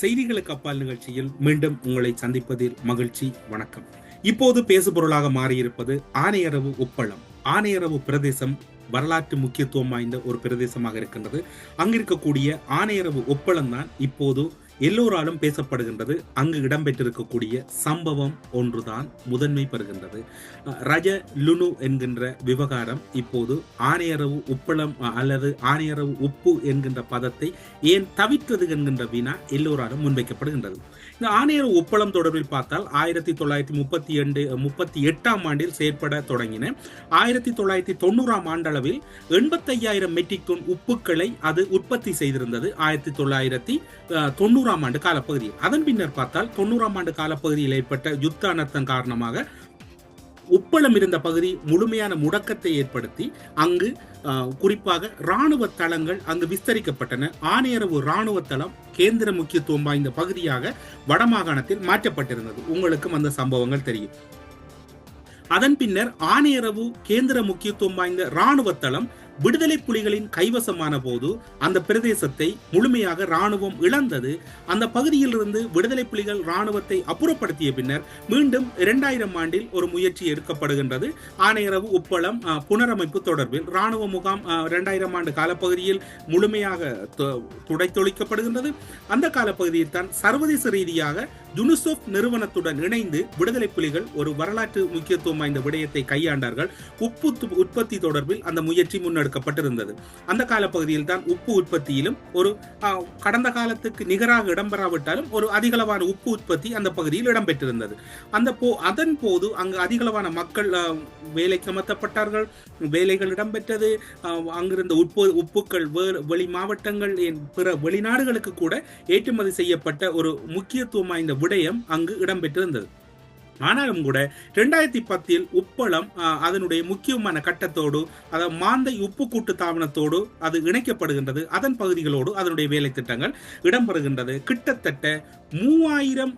செய்திகளுக்கு அப்பால் நிகழ்ச்சியில் மீண்டும் உங்களை சந்திப்பதில் மகிழ்ச்சி வணக்கம். இப்போது பேசுபொருளாக மாறியிருப்பது ஆனையரவு உப்பளம். ஆனையரவு பிரதேசம் வரலாற்று முக்கியத்துவம் வாய்ந்த ஒரு பிரதேசமாக இருக்கின்றது. அங்கிருக்கக்கூடிய ஆனையரவு உப்பளம் தான் இப்போது எல்லோராலும் பேசப்படுகின்றது அங்கு இடம்பெற்றிருக்கக்கூடிய சம்பவம் ஒன்றுதான் முதன்மை பெறுகின்றது. ரஜ லுனு என்கின்ற விவகாரம் இப்போது ஆணையரவு உப்பளம் அல்லது ஆணையரவு உப்பு என்கின்ற பதத்தை ஏன் தவிர்த்தது என்கின்ற வினா எல்லோராலும் முன்வைக்கப்படுகின்றது. இந்த ஆணையர் ஒப்பளம் தொடர்பில் பார்த்தால் ஆயிரத்தி தொள்ளாயிரத்தி முப்பத்தி எண்டு முப்பத்தி எட்டாம் ஆண்டில் செயற்பட தொடங்கின. ஆயிரத்தி தொள்ளாயிரத்தி தொண்ணூறாம் ஆண்டளவில் எண்பத்தையாயிரம் மெட்ரிக் டன் உப்புக்களை அது உற்பத்தி செய்திருந்தது. ஆயிரத்தி தொள்ளாயிரத்தி தொண்ணூறாம் ஆண்டு காலப்பகுதியில். அதன் பின்னர் பார்த்தால் தொண்ணூறாம் ஆண்டு காலப்பகுதியில் ஏற்பட்ட யுத்த அனர்த்தம் காரணமாக உப்பளம் இருந்த பகுதி முழுமையான முடக்கத்தை ஏற்படுத்தி அங்கு குறிப்பாக இராணுவ தளங்கள் அங்கு விஸ்தரிக்கப்பட்டன. ஆணையரவு இராணுவ தளம் கேந்திர முக்கியத்துவம் வாய்ந்த பகுதியாக வடமாகாணத்தில் மாற்றப்பட்டிருந்தது. உங்களுக்கும் அந்த சம்பவங்கள் தெரியும். அதன் பின்னர் ஆணையரவு கேந்திர முக்கியத்துவம் வாய்ந்த இராணுவ தளம் விடுதலை புலிகளின் கைவசமான போது அந்த பிரதேசத்தை முழுமையாக ராணுவம் இழந்தது. அந்த பகுதியிலிருந்து விடுதலை புலிகள் ராணுவத்தை அப்புறப்படுத்திய பின்னர் மீண்டும் இரண்டாயிரம் ஆண்டில் ஒரு முயற்சி எடுக்கப்படுகின்றது. ஆணையரவு உப்பளம் புனரமைப்பு தொடர்பில் ராணுவ முகாம் இரண்டாயிரம் ஆண்டு காலப்பகுதியில் முழுமையாக துடைத்தொழிக்கப்படுகின்றது. அந்த காலப்பகுதியில் தான் சர்வதேச ரீதியாக யுனிசெஃப் நிறுவனத்துடன் இணைந்து விடுதலை புலிகள் ஒரு வரலாற்று முக்கியத்துவம் வாய்ந்த விடயத்தை கையாண்டார்கள். உப்பு து- உற்பத்தி தொடர்பில் அந்த முயற்சி முன்னெடுக்கப்பட்டிருந்தது. அந்த காலப்பகுதியில் தான் உப்பு உற்பத்தியிலும் ஒரு கடந்த காலத்துக்கு நிகராக இடம்பெறாவிட்டாலும் ஒரு அதிகளவான உப்பு உற்பத்தி அந்த பகுதியில் இடம்பெற்றிருந்தது. அந்த போ அதன் போது அங்கு அதிகளவான மக்கள் வேலைக்கு அமர்த்தப்பட்டார்கள். வேலைகள் இடம்பெற்றது. அங்கிருந்த உப்பு உப்புக்கள் வேறு வெளி மாவட்டங்கள் என் பிற வெளிநாடுகளுக்கு கூட ஏற்றுமதி செய்யப்பட்ட ஒரு முக்கியத்துவம் வாய்ந்த விடயம் அங்கு இடம்பெற்றிருந்தது. ஆனாலும் கூட ரெண்டாயிரத்தி பத்தில் உப்பளம் அதனுடைய முக்கியமான கட்டத்தோடு அதாவது மாந்தை உப்பு கூட்டு தாவனத்தோடு அது இணைக்கப்படுகின்றது. அதன் பகுதிகளோடு அதனுடைய வேலை திட்டங்கள் இடம்பெறுகின்றது. கிட்டத்தட்ட மூவாயிரம்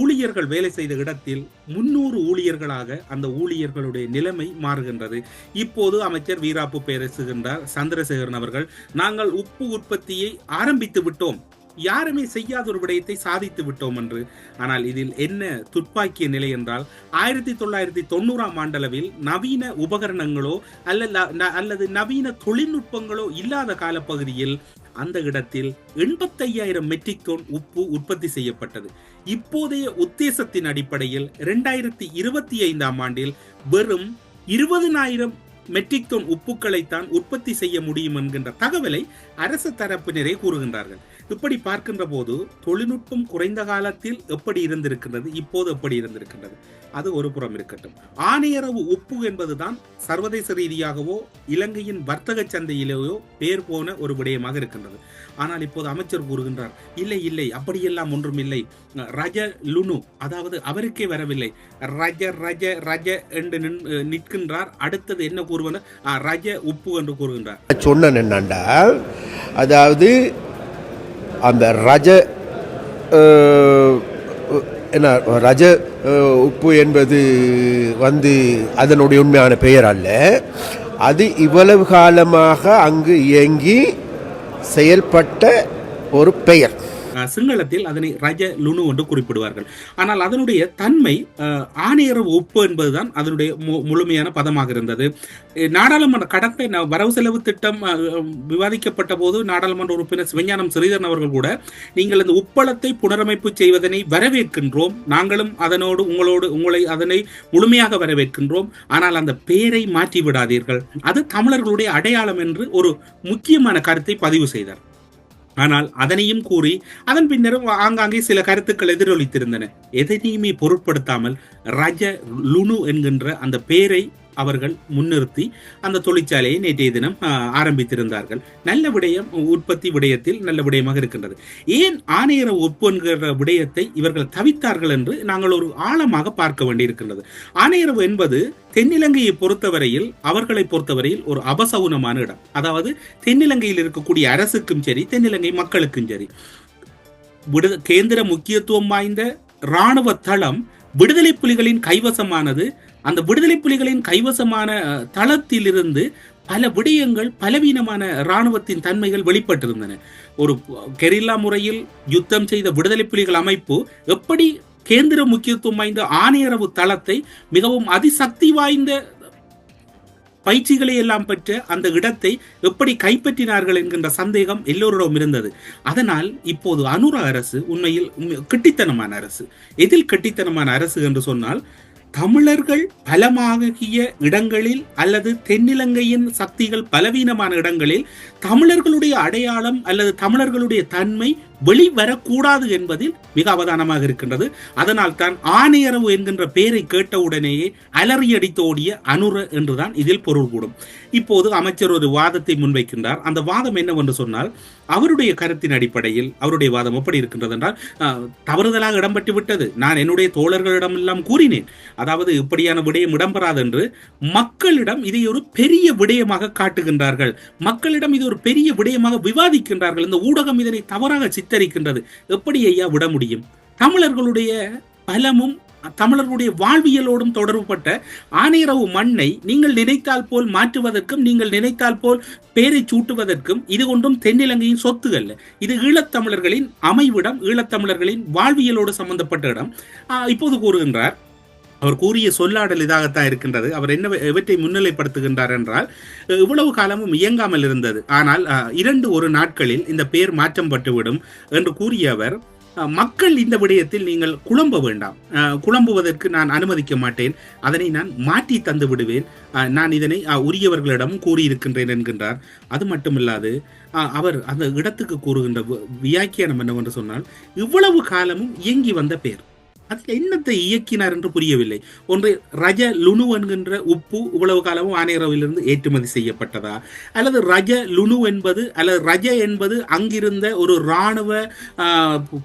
ஊழியர்கள் வேலை செய்த இடத்தில் முன்னூறு ஊழியர்களாக அந்த ஊழியர்களுடைய நிலைமை மாறுகின்றது. இப்போது அமைச்சர் வீராப்பு பேசுகின்றார் சந்திரசேகரன் அவர்கள் நாங்கள் உப்பு உற்பத்தியை ஆரம்பித்து விட்டோம். யாருமே செய்யாத ஒரு விடயத்தை சாதித்து விட்டோம் என்று. ஆனால் இதில் என்ன துப்பாக்கிய நிலை என்றால் ஆயிரத்தி தொள்ளாயிரத்தி தொண்ணூறாம் ஆண்டளவில் நவீன உபகரணங்களோ அல்ல அல்லது நவீன தொழில்நுட்பங்களோ இல்லாத காலப்பகுதியில் அந்த இடத்தில் எண்பத்தையாயிரம் மெட்ரிக் டோன் உப்பு உற்பத்தி செய்யப்பட்டது. இப்போதைய உத்தேசத்தின் அடிப்படையில் இரண்டாயிரத்தி இருபத்தி ஐந்தாம் ஆண்டில் வெறும் இருபதினாயிரம் மெட்ரிக் டன் உப்புக்களைத்தான் உற்பத்தி செய்ய முடியும் என்கின்ற தகவலை அரசு தரப்பினரே கூறுகின்றார்கள். இப்படி பார்க்கின்ற போது தொழில்நுட்பம் குறைந்த காலத்தில் எப்படி இருந்திருக்கின்றது இப்போது எப்படி இருந்திருக்கின்றது? அது ஒரு புறம் இருக்கட்டும். ஆணையரவு உப்பு என்பதுதான் சர்வதேச ரீதியாகவோ இலங்கையின் வர்த்தக சந்தையிலேயோ பேர் போன ஒரு விடயமாக இருக்கின்றது. ஆனால் இப்போது அமைச்சர் கூறுகின்றார் இல்லை இல்லை அப்படியெல்லாம் ஒன்றும் இல்லை ரஜ லுனு அதாவது அவருக்கே வரவில்லை. ரஜ ரஜ ரஜ என்று நிற்கின்றார். அடுத்தது என்ன கூறுவது? ரஜ உப்பு என்று கூறுகின்றார். சொன்ன அதாவது அந்த ரஜ என்ன ரஜ உப்பு என்பது வந்து அதனுடைய உண்மையான பெயர் அல்ல. அது இவ்வளவு காலமாக அங்கு இயங்கி செயல்பட்ட ஒரு பெயர். சிங்களத்தில் அதனை ரஜ லுனு என்று குறிப்பிடுவார்கள். ஆனால் அதனுடைய தன்மை அஹ், ஆணையரவு உப்பு என்பதுதான் அதனுடைய மு- முழுமையான பதமாக இருந்தது. நாடாளுமன்ற கடந்த ந- வரவு செலவு திட்டம் விவாதிக்கப்பட்ட போது நாடாளுமன்ற உறுப்பினர் சிவஞானம் ஸ்ரீதரன் அவர்கள் கூட நீங்கள் இந்த உப்பளத்தை புனரமைப்பு செய்வதனை வரவேற்கின்றோம். நாங்களும் அதனோடு உங்களோடு உங்களை அதனை முழுமையாக வரவேற்கின்றோம். ஆனால் அந்த பெயரை மாற்றி விடாதீர்கள் அது தமிழர்களுடைய அடையாளம் என்று ஒரு முக்கியமான கருத்தை பதிவு செய்தார். ஆனால் அதனையும் கூறி அதன் பின்னரும் ஆங்காங்கே சில கருத்துக்கள் எதிரொலித்திருந்தன. எதனையுமே பொருட்படுத்தாமல் ரஜ லுனு என்கின்ற அந்த பெயரை அவர்கள் முன்னிறுத்தி அந்த தொழிற்சாலையை நேற்றைய தினம் ஆரம்பித்திருந்தார்கள். நல்ல விடயம் உற்பத்தி விடயத்தில் நல்ல விடயமாக இருக்கின்றது. ஏன் ஆணையர உப்பு என்கிற விடயத்தை இவர்கள் தவித்தார்கள் என்று நாங்கள் ஒரு ஆழமாக பார்க்க வேண்டியிருக்கின்றது. ஆணையரவு என்பது தென்னிலங்கையை பொறுத்தவரையில் அவர்களை பொறுத்தவரையில் ஒரு அபசகுனமான இடம். அதாவது தென்னிலங்கையில் இருக்கக்கூடிய அரசுக்கும் சரி தென்னிலங்கை மக்களுக்கும் சரி. விடு கேந்திர முக்கியத்துவம் வாய்ந்த இராணுவ தளம் விடுதலை புலிகளின் கைவசமானது அந்த விடுதலை புலிகளின் கைவசமான தளத்திலிருந்து பல விடயங்கள் பலவீனமான இராணுவத்தின் தன்மைகள் வெளிப்பட்டிருந்தன. ஒரு கெரில்லா முறையில் யுத்தம் செய்த விடுதலை புலிகள் அமைப்பு எப்படி கேந்திர முக்கியத்துவம் வாய்ந்த ஆணையரவு தளத்தை மிகவும் அதிசக்தி வாய்ந்த பயிற்சிகளை எல்லாம் பெற்ற அந்த இடத்தை எப்படி கைப்பற்றினார்கள் என்கின்ற சந்தேகம் எல்லோரிடம் இருந்தது. அதனால் இப்போது அனுர அரசு உண்மையில் உண்மை- கெட்டித்தனமான அரசு. எதில் கெட்டித்தனமான அரசு என்று சொன்னால் தமிழர்கள் பலமாகிய இடங்களில் அல்லது தென்னிலங்கையின் சக்திகள் பலவீனமான இடங்களில் தமிழர்களுடைய அடையாளம் அல்லது தமிழர்களுடைய தன்மை வெளிவரக்கூடாது என்பதில் மிக அவதானமாக இருக்கின்றது. அதனால் தான் ஆணையரவு என்கின்ற பெயரை கேட்டவுடனேயே அலறியடித்து ஓடிய அனுர என்றுதான் இதில் பொருள் கூடும். இப்போது அமைச்சர் ஒரு வாதத்தை முன்வைக்கின்றார். அந்த வாதம் என்னவென்று சொன்னால் அவருடைய கருத்தின் அடிப்படையில் அவருடைய வாதம் எப்படி இருக்கின்றது என்றால் அஹ், தவறுதலாக இடம்பெற்று விட்டது. நான் என்னுடைய தோழர்களிடம் எல்லாம் கூறினேன். அதாவது இப்படியான விடயம் இடம்பெறாது என்று மக்களிடம் இதை ஒரு பெரிய விடயமாக காட்டுகின்றார்கள். மக்களிடம் இது ஒரு பெரிய விடயமாக விவாதிக்கின்றார்கள். இந்த ஊடகம் இதனை தவறாக சித்தரிக்கின்றது. எப்படி ஐயா விட முடியும்? தமிழர்களுடைய பலமும் தமிழர்களுடைய வாழ்வியலோடும் தொடர்புபட்ட ஆனையரவு மண்ணை நீங்கள் நினைத்தால் போல் மாற்றுவதற்கும் நீங்கள் நினைத்தால் போல் பேரை சூட்டுவதற்கும் இது ஒன்றும் தென்னிலங்கையின் சொத்து அல்ல. இது ஈழத்தமிழர்களின் அமைவிடம் ஈழத்தமிழர்களின் வாழ்வியலோடு சம்பந்தப்பட்ட இடம். இப்போது கூறுகின்றார் அவர் கூறிய சொல்லாடல் இதாகத்தான் இருக்கின்றது. அவர் என்ன இவற்றை முன்னிலைப்படுத்துகின்றார் என்றால் இவ்வளவு காலமும் இயங்காமல் இருந்தது. ஆனால் இரண்டு ஒரு நாட்களில் இந்த பெயர் மாற்றம் பட்டுவிடும் என்று கூறிய அவர் மக்கள் இந்த விடயத்தில் நீங்கள் குழம்ப வேண்டாம். குழம்புவதற்கு நான் அனுமதிக்க மாட்டேன். அதனை நான் மாற்றி தந்து விடுவேன். நான் இதனை உரியவர்களிடமும் கூறியிருக்கின்றேன் என்கின்றார். அது மட்டுமில்லாது அவர் அந்த இடத்துக்கு கூறுகின்ற வியாக்கியானம் என்னவென்று சொன்னால் இவ்வளவு காலமும் இயங்கி வந்த பேர். அதில் என்னத்தை இயக்கினார் என்று புரியவில்லை. ஒன்று ரஜ லுணு என்கின்ற உப்பு இவ்வளவு காலமும் ஆனையரவிலிருந்து ஏற்றுமதி செய்யப்பட்டதா? அல்லது ரஜ லுணு என்பது அல்லது ரஜ என்பது அங்கிருந்த ஒரு இராணுவ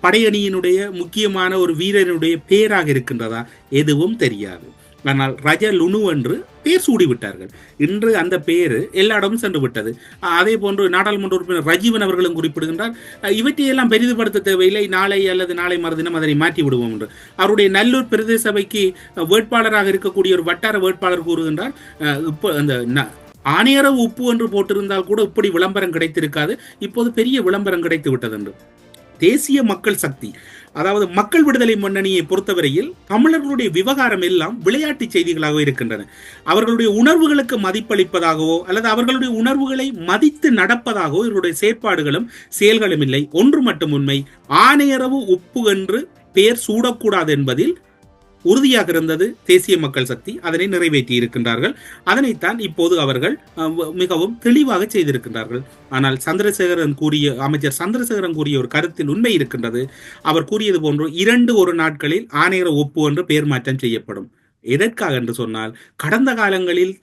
படையணியினுடைய முக்கியமான ஒரு வீரனுடைய பேராக இருக்கின்றதா? எதுவும் தெரியாது. ஆனால் ரஜ லுனு என்று பேர் சூடி விட்டார்கள் இன்று அந்த பேர் எல்லா இடமும் சென்று விட்டது அதே போன்று நாடாளுமன்ற உறுப்பினர் ரஜீவன் அவர்களும் குறிப்பிடுகின்றார் இவற்றையெல்லாம் பெரிதுபடுத்த தேவையில்லை. நாளை அல்லது நாளை மறுதினம் அதனை மாற்றி விடுவோம் என்று. அவருடைய நல்லூர் பிரதேச சபைக்கு வேட்பாளராக இருக்கக்கூடிய ஒரு வட்டார வேட்பாளர் கூறுகின்றார் இப்போ அந்த ஆணையரவு உப்பு என்று போட்டிருந்தால் கூட இப்படி விளம்பரம் கிடைத்திருக்காது. இப்போது பெரிய விளம்பரம் கிடைத்து விட்டது என்று. தேசிய மக்கள் சக்தி அதாவது மக்கள் விடுதலை முன்னணியை பொறுத்தவரையில் தமிழர்களுடைய விவகாரம் எல்லாம் விளையாட்டு செய்திகளாக இருக்கின்றன. அவர்களுடைய உணர்வுகளுக்கு மதிப்பளிப்பதாகவோ அல்லது அவர்களுடைய உணர்வுகளை மதித்து நடப்பதாகவோ இவருடைய செயற்பாடுகளும் செயல்களும் இல்லை. ஒன்று மட்டும் உண்மை. ஆணையரவு உப்பு என்று பெயர் சூடக்கூடாது என்பதில் உறுதியாக இருந்தது தேசிய மக்கள் சக்தி. அதனை நிறைவேற்றி இருக்கின்றார்கள். அதனைத்தான் இப்போது அவர்கள் மிகவும் தெளிவாக செய்திருக்கின்றார்கள். ஆனால் சந்திரசேகரன் கூறிய அமைச்சர் சந்திரசேகரன் கூறிய ஒரு கருத்தில் உண்மை இருக்கின்றது. அவர் கூறியது போன்று இரண்டு ஒரு நாட்களில் ஆணையர ஒப்பு என்று பெயர் மாற்றம் செய்யப்படும். எதற்காக என்று சொன்னால் கடந்த காலங்களில்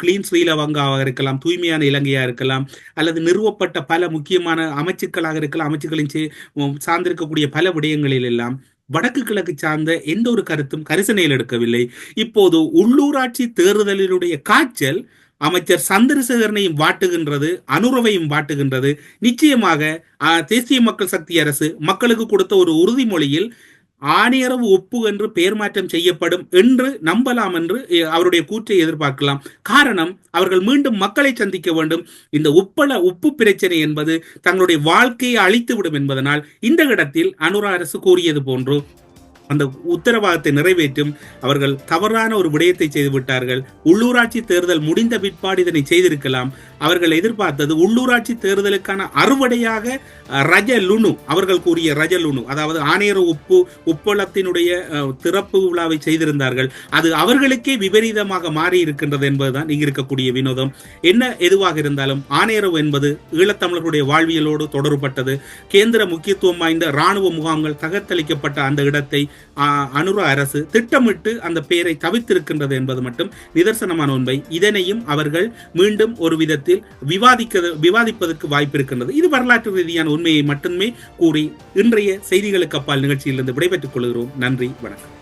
கிளீன் ஸ்ரீலவங்காவாக இருக்கலாம் தூய்மையான இலங்கையாக இருக்கலாம் அல்லது நிறுவப்பட்ட பல முக்கியமான அமைச்சுக்களாக இருக்கலாம் அமைச்சுக்களின் சார்ந்திருக்கக்கூடிய பல விடயங்களில் எல்லாம் வடக்கு கிழக்கு சார்ந்த எந்த ஒரு கருத்தும் கரிசனையில் எடுக்கவில்லை. இப்போது உள்ளூராட்சி தேர்தலினுடைய காய்ச்சல் அமைச்சர் சந்திரசேகரனையும் வாட்டுகின்றது அனுரவையும் வாட்டுகின்றது. நிச்சயமாக தேசிய மக்கள் சக்தி அரசு மக்களுக்கு கொடுத்த ஒரு உறுதிமொழியில் ஆணையரவு ஒப்பு என்று பெயர் மாற்றம் செய்யப்படும் என்று நம்பலாம் என்று அவருடைய கூற்றை எதிர்பார்க்கலாம். காரணம் அவர்கள் மீண்டும் மக்களை சந்திக்க வேண்டும். இந்த உப்பள உப்பு பிரச்சனை என்பது தங்களுடைய வாழ்க்கையை அழித்துவிடும் என்பதனால் இந்த இடத்தில் அனுரா அரசு கூறியது போன்று அந்த உத்தரவாதத்தை நிறைவேற்றும் அவர்கள் தவறான ஒரு விடயத்தை செய்துவிட்டார்கள் உள்ளூராட்சி தேர்தல் முடிந்த பிற்பாடு இதனை செய்திருக்கலாம். அவர்கள் எதிர்பார்த்தது உள்ளூராட்சி தேர்தலுக்கான அறுவடையாக ரஜ லுணு அவர்கள் கூறிய ரஜ லுணு அதாவது ஆணையர் உப்பு உப்பளத்தினுடைய திறப்பு விழாவை செய்திருந்தார்கள். அது அவர்களுக்கே விபரீதமாக மாறி இருக்கின்றது என்பதுதான் இங்கு இருக்கக்கூடிய வினோதம். என்ன எதுவாக இருந்தாலும் ஆணையரவு என்பது ஈழத்தமிழர்களுடைய வாழ்வியலோடு தொடர்பட்டது கேந்திர முக்கியத்துவம் வாய்ந்த இராணுவ முகாம்கள் தகர்த்தளிக்கப்பட்ட அந்த இடத்தை அனுர அரசு திட்டமிட்டு அந்த பெயரை தவிர்த்திருக்கின்றது என்பது மட்டும் நிதர்சனமான உண்மை. இதனையும் அவர்கள் மீண்டும் ஒரு விதத்தில் விவாதிக்க விவாதிப்பதற்கு வாய்ப்பு இருக்கின்றது இது வரலாற்று ரீதியான உண்மையை மட்டுமே கூறி இன்றைய செய்திகளுக்கு அப்பால் நிகழ்ச்சியிலிருந்து விடைபெற்றுக் கொள்கிறோம். நன்றி வணக்கம்.